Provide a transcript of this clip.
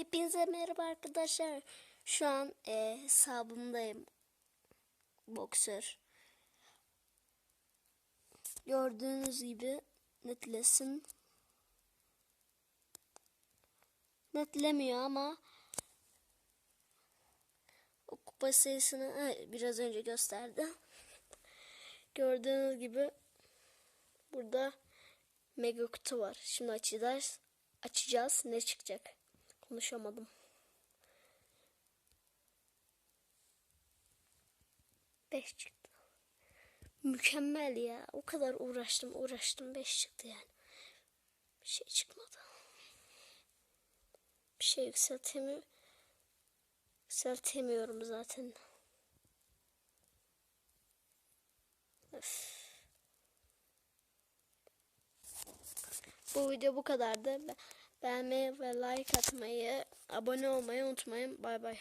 Hepinize merhaba arkadaşlar. Şu an e, hesabımdayım. Boksör. Gördüğünüz gibi netlesin. Netlemiyor ama o kupa sayısını ha, biraz önce gösterdi. Gördüğünüz gibi burada mega kutu var. Şimdi açacağız. Açacağız. Ne çıkacak? Konuşamadım. Beş çıktı. Mükemmel ya. O kadar uğraştım uğraştım. Beş çıktı yani. Bir şey çıkmadı. Bir şey yükseltemiyorum. Yükseltemiyorum zaten. Öf. Bu video bu kadardı. Be- Beğenmeyi ve like atmayı, abone olmayı unutmayın. Bay bay.